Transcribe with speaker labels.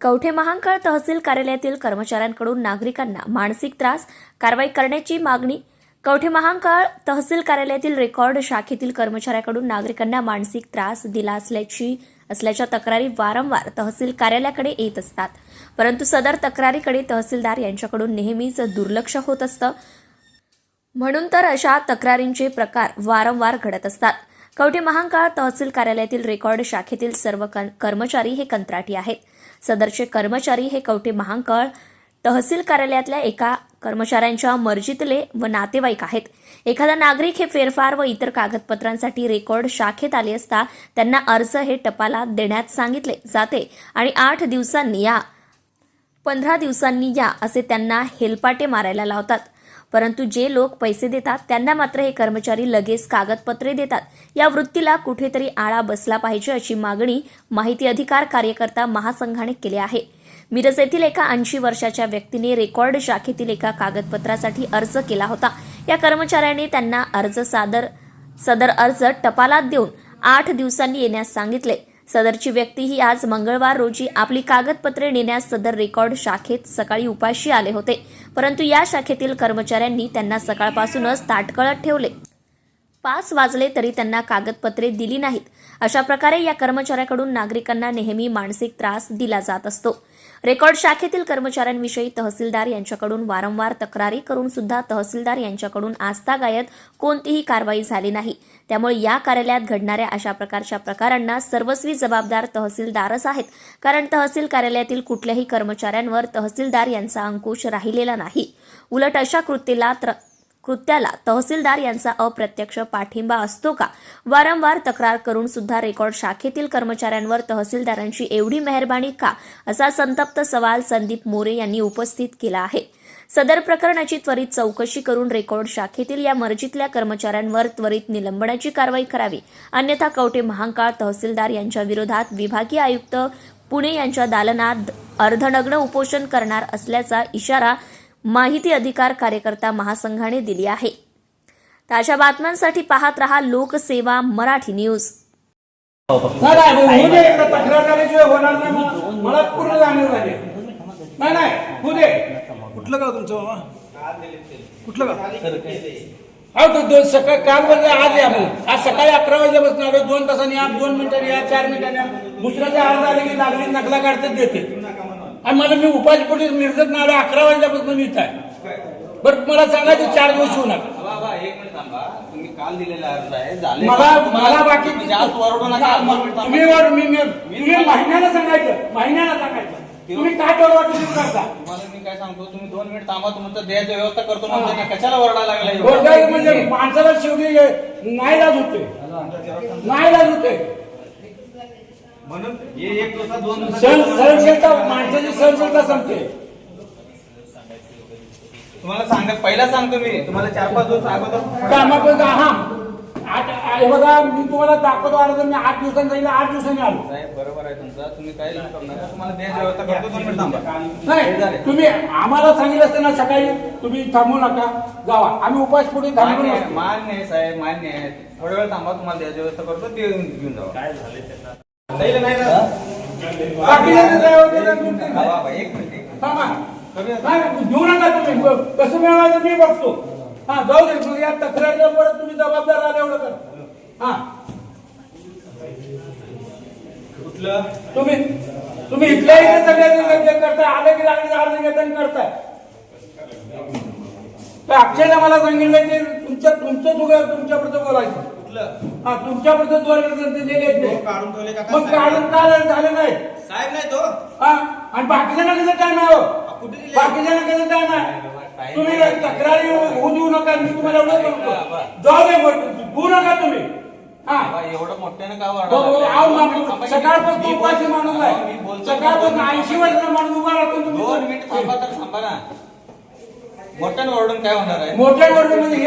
Speaker 1: कवठे महांकाळ तहसील कार्यालयातील कर्मचाऱ्यांकडून नागरिकांना मानसिक त्रास कारवाई करण्याची मागणी कवठे महांकाळ तहसील कार्यालयातील रेकॉर्ड शाखेतील कर्मचाऱ्याकडून नागरिकांना मानसिक त्रास दिला असल्याची असल्याच्या तक्रारी वारंवार तहसील कार्यालयाकडे येत असतात. परंतु सदर तक्रारीकडे तहसीलदार यांच्याकडून नेहमीच दुर्लक्ष होत असतं. म्हणून तर अशा तक्रारींचे प्रकार वारंवार घडत असतात. कवठे महांकाळ तहसील कार्यालयातील रेकॉर्ड शाखेतील सर्व कर्मचारी हे कंत्राटी आहेत. सदरचे कर्मचारी हे कवठे महांकाळ तहसील कार्यालयातल्या एका कर्मचाऱ्यांच्या मर्जीतले व नातेवाईक आहेत. एखादा नागरिक हे फेरफार व इतर कागदपत्रांसाठी रेकॉर्ड शाखेत आले असता त्यांना अर्ज हे टपाला देण्यात सांगितले जाते आणि आठ दिवसांनी या पंधरा दिवसांनी या असे त्यांना हेलपाटे मारायला लावतात. परंतु जे लोक पैसे देतात त्यांना मात्र हे कर्मचारी लगेच कागदपत्रे देतात. या वृत्तीला कुठेतरी आळा बसला पाहिजे अशी मागणी माहिती अधिकार कार्यकर्ता महासंघाने केली आहे. मिरज येथील एका ऐंशी वर्षाच्या व्यक्तीने रेकॉर्ड शाखेतील एका कागदपत्रासाठी अर्ज केला होता. या कर्मचाऱ्याने त्यांना अर्ज सादर सदर अर्ज टपालात देऊन आठ दिवसांनी येण्यास सांगितले. सदरची व्यक्ती ही आज मंगळवार रोजी आपली कागदपत्रे नेण्यास सदर रेकॉर्ड शाखेत सकाळी उपाशी आले होते. परंतु या शाखेतील कर्मचाऱ्यांनी त्यांना सकाळपासूनच ताटकळत ठेवले. पाच वाजले तरी त्यांना कागदपत्रे दिली नाहीत. अशा प्रकारे या कर्मचाऱ्याकडून नागरिकांना नेहमी मानसिक त्रास दिला जात असतो. रेकॉर्ड शाखेतील कर्मचाऱ्यांविषयी तहसीलदार यांच्याकडून वारंवार तक्रारी करून सुद्धा तहसीलदार यांच्याकडून आस्थागायत कोणतीही कारवाई झाली नाही. त्यामुळे या कार्यालयात घडणाऱ्या अशा प्रकारच्या प्रकारांना सर्वस्वी जबाबदार तहसीलदारच आहेत. कारण तहसील कार्यालयातील कुठल्याही कर्मचाऱ्यांवर तहसीलदार यांचा अंकुश राहिलेला नाही. उलट अशा कृतीला कृत्याला तहसीलदार यांचा अप्रत्यक्ष पाठिंबा असतो का? वारंवार तक्रार करून सुद्धा रेकॉर्ड शाखेतील कर्मचाऱ्यांवर तहसीलदारांची एवढी मेहरबानी का? असा संतप्त सवाल संदीप मोरे यांनी उपस्थित केला आहे. सदर प्रकरणाची त्वरित चौकशी करून रेकॉर्ड शाखेतील या मर्जीतल्या कर्मचाऱ्यांवर त्वरित निलंबनाची कारवाई करावी. अन्यथा कवटे महांकाळ तहसीलदार यांच्या विरोधात विभागीय आयुक्त पुणे यांच्या दालनात अर्धनग्न उपोषण करणार असल्याचा इशारा माहिती अधिकार कार्यकर्ता महासंघाने दिली आहे. ताज्या बातम्यांसाठी पाहत रहा लोकसेवा मराठी न्यूज.
Speaker 2: कुठलं तुमचं मामा? कुठलं
Speaker 3: सकाळ काल म्हणजे आज या मग. आज सकाळी अकरा वाजल्यापासून आलो. दोन तासांनी या दोन मिनिटांनी या चार मिनिटांनी दुसऱ्याच्या अर्ज आले की लागली नकला काढतात देते. आणि मला मी उपाशी पोटी निर्जत आलो अकरा वाजल्यापासून मी इथं आहे. बरं मला सांगायचं चार दिवस होऊ नका
Speaker 4: बाबा एक मिनिट थांबा. तुम्ही काल दिलेला अर्ज आहे झाले.
Speaker 3: मला बाकी
Speaker 4: तुम्ही जास्त वरडू नका.
Speaker 3: तुम्ही वर मी मी- तुम्ही महिन्याला सांगायचं महिन्याला सांगायचं. तुम्ही काय करता
Speaker 4: तुम्हाला मी काय सांगतो तुम्ही दोन मिनिट थांबा तुमचं द्यायची व्यवस्था करतो म्हणतो ना. कशाला वरडायला लागला
Speaker 3: गोरगाई म्हणजे माणसाला शेवटी नाही लाज होते नाही लाज होते
Speaker 4: म्हणून हे एक दिवसात दोन दिवसात-
Speaker 3: सहन सहनशीलता माणसाची सहनशीलता संपते.
Speaker 4: तुम्हाला सांगत पहिला सांगतो मी तुम्हाला चार पाच दिवस अगोदर?
Speaker 3: कामापर्यंत हा. आठ हे बघा मी तुम्हाला दाखवतो आलं तर मी आठ दिवसांनी जाईल आठ दिवसांनी आलो.
Speaker 4: साहेब बरोबर आहे तुमचं. तुम्ही काय तुम्हाला द्यायची व्यवस्था करतो दोन मिनिट थांबा. हे
Speaker 3: नाही
Speaker 4: झाले.
Speaker 3: तुम्ही आम्हाला सांगितलं असतं ना सकाळी तुम्ही थांबू नका जावा. आम्ही
Speaker 4: मान्य आहे,
Speaker 3: नसतो.
Speaker 4: मान्य आहे साहेब मान्य आहे. थोडा वेळ थांबा तुम्हाला द्यायची व्यवस्था करतो ते घेऊन जावा. काय झाले नाही
Speaker 3: घेऊ नका तुम्ही. कसं मिळवायचं मी बघतो. हा जाऊ दे मग या तक्रारीला परत तुम्ही जबाबदार आले एवढं कर हा. तुम्ही तुम्ही इथल्या इथे सगळे जे करताय. आले की लागले अर्ज घेताना करताय. तर अक्षयला मला सांगितलं की तुमच्या तुमचं तुझं तुमच्यापर्यंत बोलायचं. हा तुमच्यापर्यंत दोन वर्ष दिलेले आहेत.
Speaker 4: काढून ठेवले का? काय
Speaker 3: मग काढून काय झालं नाही.
Speaker 4: साहेब नाही तो.
Speaker 3: हा आणि बाकीच्या कसं टाइम आहे हो?
Speaker 4: कुठे दिले?
Speaker 3: बाकीच्या कसं टाइम आहे तुम्ही तक्रारी होऊ देऊ नका मी तुम्हाला एवढं सांगतो. जाऊ दे देऊ नका तुम्ही. हा.
Speaker 4: बाबा, एवढं मोठ्यानं का
Speaker 3: हो, हो? माणूस- सकाळपासून उपाशी आहे. सकाळपासून ऐंशी वर्षाचा माणूस उभा राहतो तुम्ही
Speaker 4: दोन मिनिट थांबा तर थांबा ना. मोठ्यानं ओरडून काय होणार आहे?
Speaker 3: मोठ्या वर्गमध्ये